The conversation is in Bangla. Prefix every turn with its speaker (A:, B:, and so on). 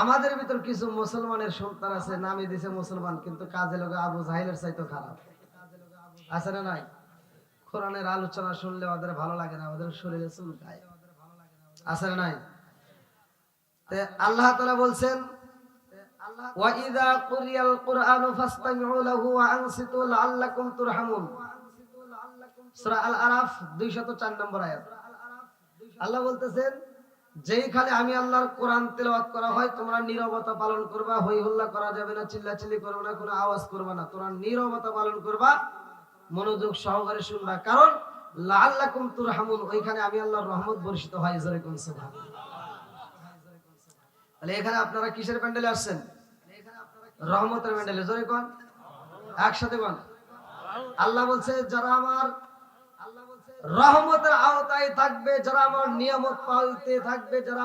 A: আমাদের ভিতর কিছু মুসলমানের সন্তান আছে নামে দিছে মুসলমান, কিন্তু কাজে লোক আবু জাহিলের চাইতো খারাপ। আছে না নাই? কোরআনের আলোচনা শুনলে ওদের ভালো লাগে না, ওদের শরীরে চুলকায় আছে না নাই? আল্লাহ তাআলা বলছেন, ওয়াইদা কুরিয়াল কুরআনু ফাসতামিউ লাহু ওয়া আনসিতু লাআল্লাকুম তুরহামুন। সূরা আল আরাফ 204 নম্বর আয়াত। আল্লাহ বলতেছেন যেইখানে আমি আল্লাহর কোরআন তেলাওয়াত করা হয়, তোমরা নীরবতা পালন করবা হই হুল্লা করা যাবে না, চিল্লাচিল্লি করবে না, কোনো আওয়াজ করবে না। তোমরা নীরবতা পালন করবা, মনোযোগ সহকারে শুনবা। কারণ, লাআল্লাকুম তুরহামুন, ওইখানে আমি আল্লাহর রহমত বর্ষিত হয়, জোরে কোন সুবহানাল্লাহ তাহলে এখানে আপনারা কিসের প্যান্ডেলে আসছেন? রহমতের প্যান্ডেলে, জোরে একসাথে কোন? আল্লাহ বলছে, যারা আমার রহমতের আওতায় থাকবে যারা আমার নিয়ামত পালতে থাকবে যারা